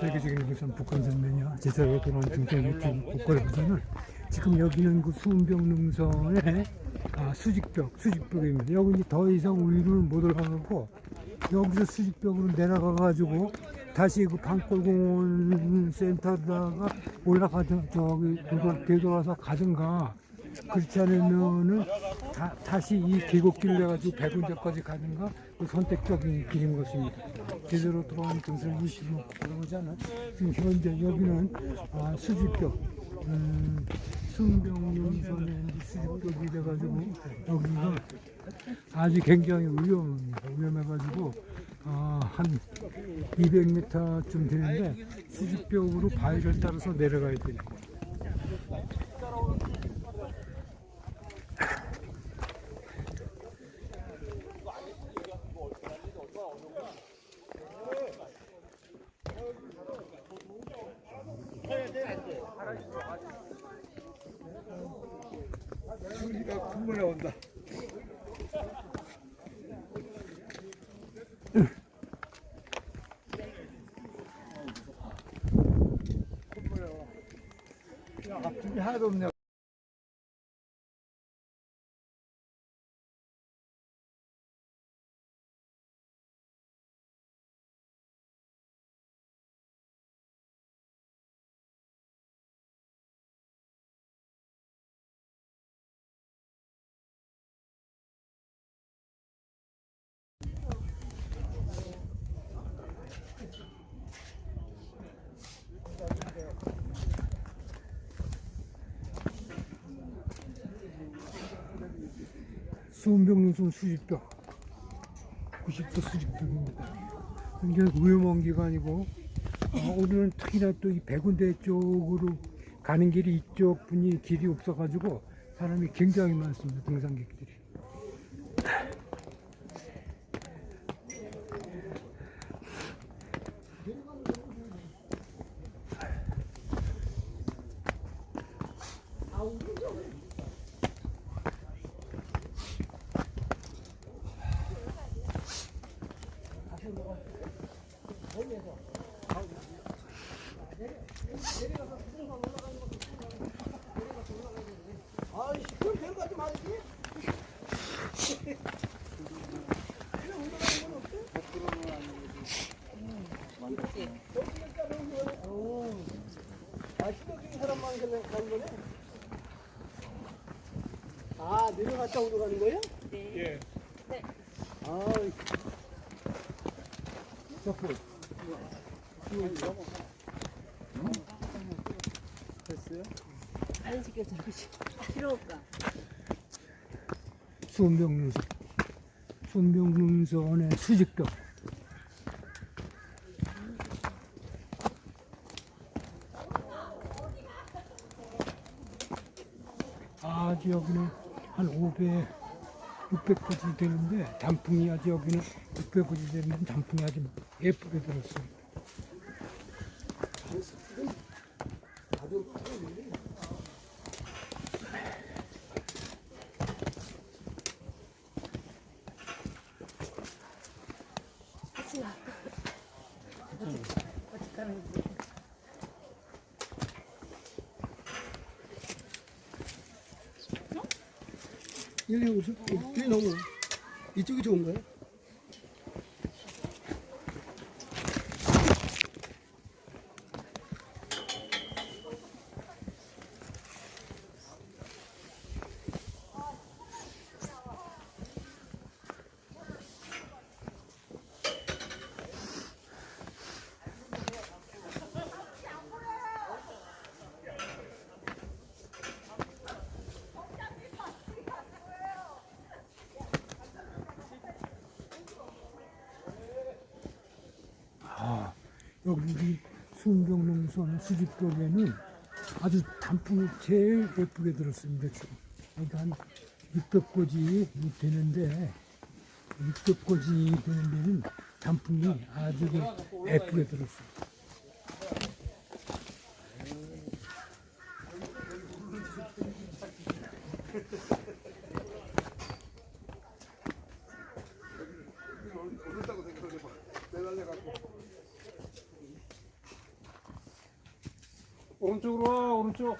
세계적인 우선 북한 선면이야 제대로 돌아온 등산 유튜브 국가를 지금 여기는 그 수은병 능선의 아, 수직벽 수직벽입니다. 여기 이제 더 이상 우위를 못 올라가고 여기서 수직벽으로 내려가 가지고 다시 그 방골공원 센터다가 올라가서 저기 되돌- 되돌아서 가든가 그렇지 않으면은 다, 다시 이 계곡길을 해가지고 백운대까지 가든가 그 선택적인 길인 것입니다. 제대로 들어온 등산 20로 들어오잖아. 지금 현재 여기는 아, 수직벽, 음, 순병용선에 수직벽이 돼가지고 여기가 아주 굉장히 위험합니다. 위험해가지고 아, 한 200m쯤 되는데 수직벽으로 바위를 따라서 내려가야. 소 와. 야, 앞줄이 하나도 없네. 수은병능선 수직벽 90도 수직벽입니다. 굉장히 위험한 기간이고 어, 오늘은 특히나 또 이 백운대 쪽으로 가는 길이 이쪽 분이 길이 없어가지고 사람이 굉장히 많습니다. 등산객들이. 아, 신경적인 사람만 가는 거네? 아, 내려갔다 올라가는 거예요? 예. 아, 저 됐어요? 사진 찍혀 잠시 필요 없다. 수은병능선 수은병능선의 수직벽 아주 여기는 한 500, 600까지 되는데 단풍이 아주 여기는 600까지 되는데 단풍이 아주 예쁘게 들었어요. 일리 오죠? 뒤에 너무 이쪽이 좋은가요? 여기 순경농선 수집벽에는 아주 단풍이 제일 예쁘게 들었습니다. 그러니까 한 600고지 되는데 600고지 되는 데는 단풍이 아주 그 예쁘게 들었어요. 오른쪽으로 와 오른쪽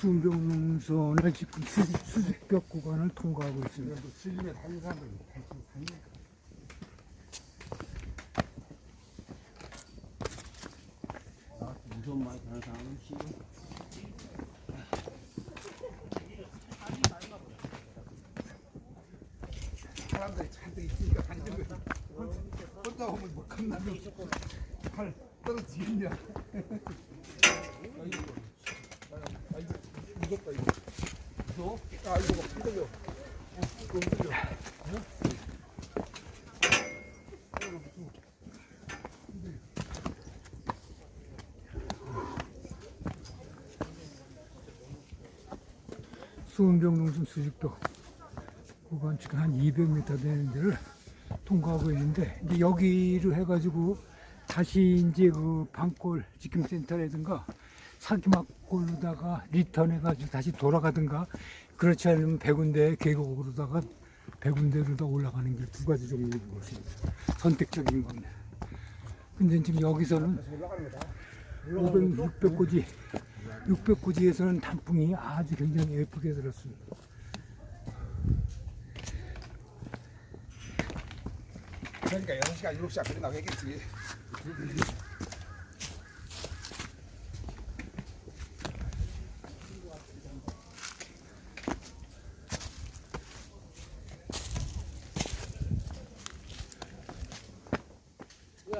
수은병능선의 지금 수직, 수직벽 구간을 통과하고 있습니다. 질림에 다니는 싫어 사람들이 잔뜩 있으니까 다니는. 혼자 오면 뭐 겁나면 팔 떨어지겠냐. 아 이거 막 흔들려. 어, 이거 흔들려. 수은병능선 수직벽 구간 지금 한 200m 되는 데를 통과하고 있는데 이제 여기로 해가지고 다시 이제 그 방골 지킴센터라든가 사기막 골로다가 리턴해가지고 다시 돌아가든가 그렇지 않으면 백운대 계곡으로다가 백운대로 더 올라가는 게 두 가지 종류인 것입니다. 선택적인 겁니다. 근데 지금 여기서는 500, 600고지 600고지에서는 단풍이 아주 굉장히 예쁘게 들었습니다. 그러니까 6시간 7시간 그래 나가겠지.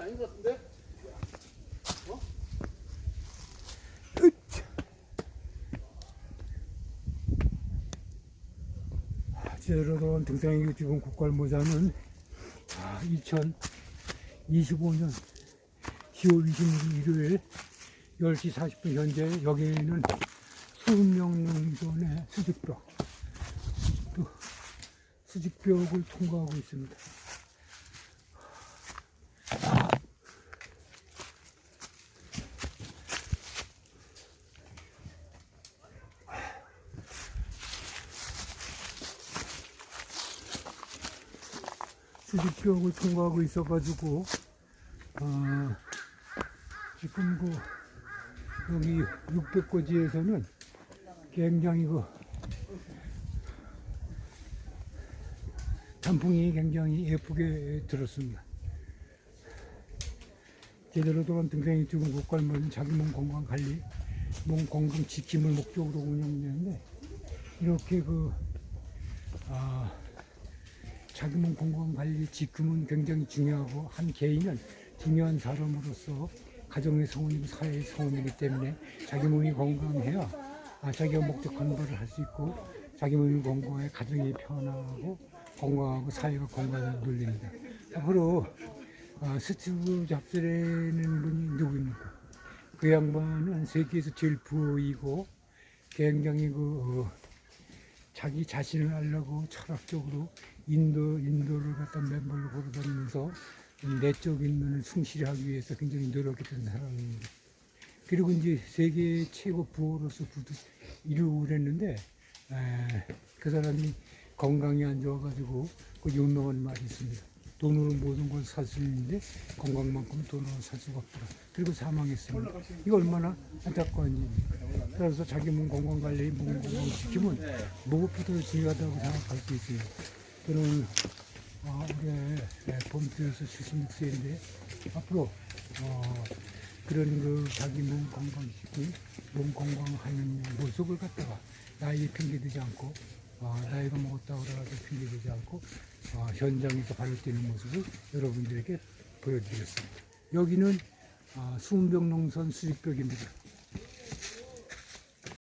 아닌 것 같은데? 제대로 된 등산의 지금 국갈 모자는 2025년 10월 26일 일요일 10시 40분 현재 여기는 수음명릉선의 수직벽 또 수직벽을 통과하고 있습니다. 수직벽을 통과하고 있어가지고 어, 지금 그 여기 600고지에서는 굉장히 그 단풍이 굉장히 예쁘게 들었습니다. 제대로 돌아온 등산 유튜브 국갈모는 자기 몸 건강 관리, 몸 건강 지킴을 목적으로 운영되는데 이렇게 그 아, 자기 몸 건강 관리 지킴은 굉장히 중요하고 한 개인은 중요한 사람으로서 가정의 성원이고 사회의 성원이기 때문에 자기 몸이 건강해야 아, 자기가 목적한 바를 할 수 있고 자기 몸이 건강해 가정이 편하고 건강하고 사회가 건강을 눌립니다. 앞으로 아, 스티브 잡스라는 분이 누구입니까? 그 양반은 세계에서 제일 부이고 굉장히 그 어, 자기 자신을 알려고 철학적으로 인도 인도를 갖다 멤버로 걸어다니면서 내적인 면을 충실히 하기 위해서 굉장히 노력했던 사람입니다. 그리고 이제 세계 최고 부호로서 이루고 그랬는데 에, 그 사람이 건강이 안 좋아가지고 그 유명한 말이 있습니다. 돈으로 모든 걸 살 수 있는데 건강만큼 돈으로 살 수가 없더라. 그리고 사망했습니다. 이거 얼마나 안타까운 일입니까? 그래서 자기 몸 건강 관리, 몸 건강 지킴은 무엇보다 중요하다고 생각할 수 있습니다. 저는 아, 올해 예, 봄뜨여서 76세인데 앞으로 어, 그런 그 자기 몸 건강시키고 몸 건강하는 모습을 갖다가 나이에 핑계대지 않고 어, 나이가 먹었다고 그래가지고 핑계대지 않고 어, 현장에서 발을 떼는 모습을 여러분들에게 보여드리겠습니다. 여기는 아, 수은병 농선 수직벽입니다.